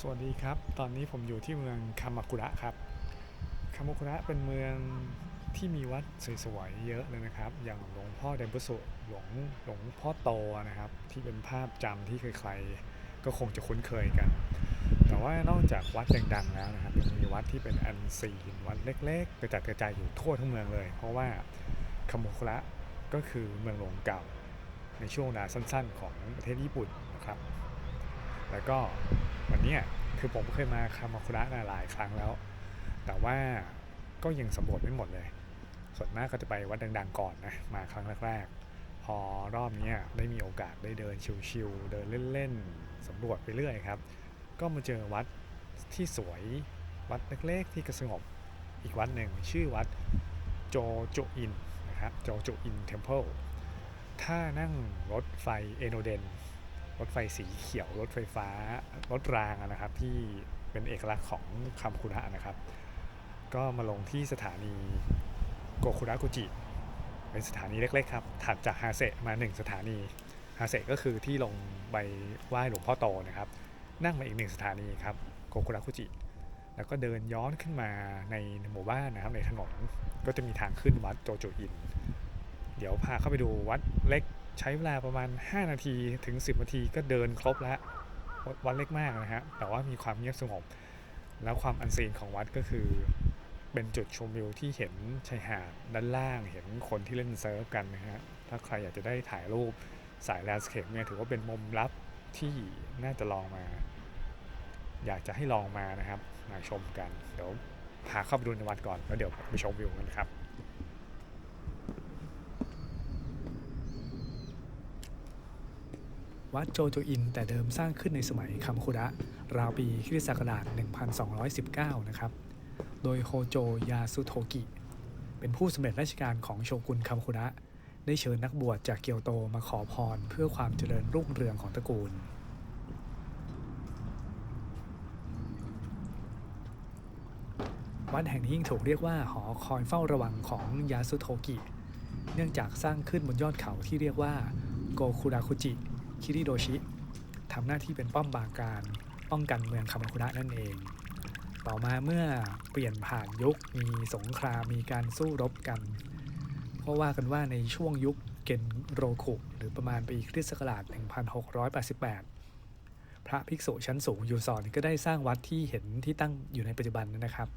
สวัสดีครับ ตอนนี้ผมอยู่ที่เมืองคามากุระครับ คามากุระเป็นเมืองที่มีวัดสวยๆเยอะเลยนะครับ อย่างหลวงพ่อเดบุสุหลวงหลวงพ่อโตนะครับ ที่เป็นภาพจำที่ใครๆก็คงจะคุ้นเคยกัน แต่ว่านอกจากวัดดังๆแล้วนะครับยังมีวัดที่เป็นอันซีนวัดเล็กๆกระจัดกระจายอยู่ทั่วทั้งเมืองเลย เพราะว่าคามากุระก็คือเมืองหลวงเก่าในช่วงเวลาสั้นๆ ของประเทศญี่ปุ่นนะครับ แล้วก็ เนี้ยคือผมเคยมาคามาคุระหลายครั้งแล้ว แต่ว่าก็ยังสำรวจไม่หมดเลย ส่วนมากก็จะไปวัดดัง ๆ ก่อนนะ มาครั้งแรกๆ พอรอบนี้ได้มีโอกาสได้เดินชิวๆ เดินเล่นๆ สำรวจไปเรื่อยครับ ก็มาเจอวัดที่สวย วัดเล็กๆ ที่กระสงบ อีกวัดหนึ่งชื่อวัดโจโจอินนะครับ โจโจอินเทมเพิลถ้านั่งรถไฟเอโนเดน รถไฟสีเขียว รถไฟฟ้า รถรางนะครับ ที่เป็นเอกลักษณ์ของคำคุระนะครับ ก็มาลงที่สถานีโกคุระกุจิ เป็นสถานีเล็กๆครับถัดจากฮาเซะมา 1 สถานีฮาเซะก็คือที่ลงไปไหว้หลวงพ่อโตนะครับ นั่งมาอีกหนึ่งสถานีครับโกคุระกุจิ แล้วก็เดินย้อนขึ้นมาในหมู่บ้านนะครับในถนนก็จะมีทางขึ้นวัดโจโจอิน เดี๋ยวพาเข้าไปดูวัดเล็ก ใช้เวลาประมาณ 5 นาทีถึง 10 นาทีก็เดินครบแล้ว วัดเล็กมากนะฮะ แต่ว่ามีความเงียบสงบ แล้วความอันซีนของวัดก็คือ เป็นจุดชมวิวที่เห็นชายหาดด้านล่าง เห็นคนที่เล่นเซิร์ฟกันนะฮะ ถ้าใครอยากจะได้ถ่ายรูปสายแลนด์สเคปเนี่ยถือว่าเป็นมุมลับที่น่าจะลองมา อยากจะให้ลองมานะครับ มาชมกัน เดี๋ยวพาเข้าไปดูในวัดก่อน แล้วเดี๋ยวไปชมวิวกันครับ วัดโจโจอิน แต่เดิมสร้างขึ้นในสมัยคัมคุระ ราวปีคริสตศักราช 1219 นะครับ โดยโฮโจยาสุโทกิ เป็นผู้สำเร็จราชการของโชกุนคัมคุระ ได้เชิญนักบวชจากเกียวโตมาขอพรเพื่อความเจริญรุ่งเรืองของตระกูลวัดแห่งนี้ยังถูกเรียกว่าหอคอยเฝ้าระวังของยาสุโทกิ เนื่องจากสร้างขึ้นบนยอดเขาที่เรียกว่าโกคุราคุจิ คิริโดชิทำหน้าที่เป็นป้อมปราการ ป้องกันเมืองคามาคุระนั่นเอง ต่อมาเมื่อเปลี่ยนผ่านยุคมีสงครามมีการสู้รบกัน เพราะว่ากันว่าในช่วงยุคเกนโรคุหรือประมาณปีคริสต์ศักราช 1688 พระภิกษุชั้นสูงยูซอนก็ได้สร้างวัดที่เห็นที่ตั้งอยู่ในปัจจุบันนั้นนะครับ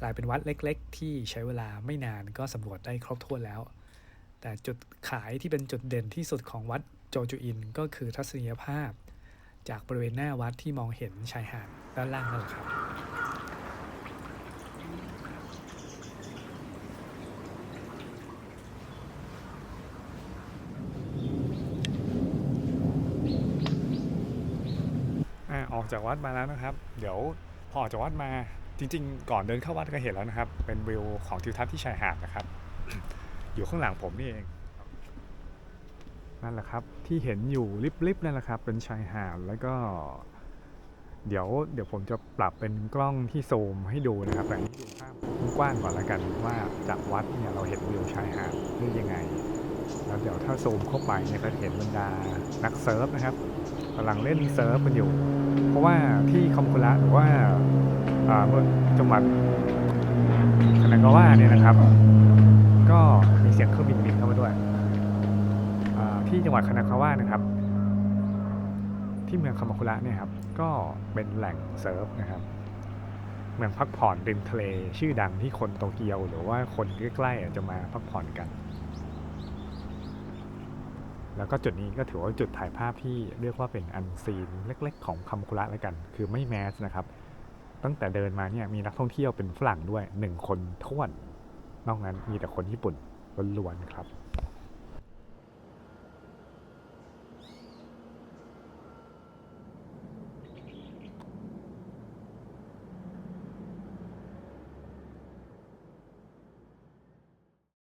กลายเป็นวัดเล็กๆ ที่ใช้เวลาไม่นานก็สำรวจได้ครบถ้วนแล้ว แต่จุดขายที่เป็นจุดเด่นที่สุดของวัด โจจูอินก็คือทัศนียภาพ จากบริเวณหน้าวัดที่มองเห็นชายหาดด้านล่างนั่นแหละครับอะออกจากวัดมาแล้วนะครับ เดี๋ยวพอออกจากวัดมาจริงๆ ก่อนเดินเข้าวัดก็เห็นแล้วนะครับ เป็นวิวของทิวทัศน์ที่ชายหาดนะครับ อยู่ข้างหลังผมนี่เอง นั่นแหละครับที่เห็นอยู่ลิบๆนั่นแหละครับ เป็นชายหาดแล้วก็ เดี๋ยวเดี๋ยวผมจะปรับเป็นกล้องที่ซูมให้ดูนะครับแต่นี้ดูภาพกว้างก่อนละกันว่าจากวัดเนี่ยเราเห็นวิวชายหาดได้ยังไงแล้วเดี๋ยวถ้าซูมเข้าไปเนี่ยก็จะเห็นบรรดานักเซิร์ฟนะครับกำลังเล่นเซิร์ฟกันอยู่ เพราะว่าที่คอมคุระหรือว่าอ่าเมืองจังหวัดคานากาวะเนี่ยนะครับ ก็มีเสียงเครื่องบินบินเข้ามาด้วยอ่า ที่จังหวัดคานากาวะนะครับ ที่เมืองคามาคุระเนี่ยครับ ก็เป็นแหล่งเซิร์ฟนะครับ เมืองพักผ่อนริมทะเลชื่อดังที่คนโตเกียว หรือว่าคนใกล้ๆจะมาพักผ่อนกัน แล้วก็จุดนี้ก็ถือว่าจุดถ่ายภาพที่เรียกว่าเป็นอันซีนเล็ก ๆ ของคำคุระแล้วกัน คือไม่แมสนะครับ ตั้งแต่เดินมาเนี่ยมีนักท่องเที่ยวเป็นฝรั่งด้วยหนึ่งคนท้วน นอกนั้นมีแต่คนญี่ปุ่นล้วนๆครับ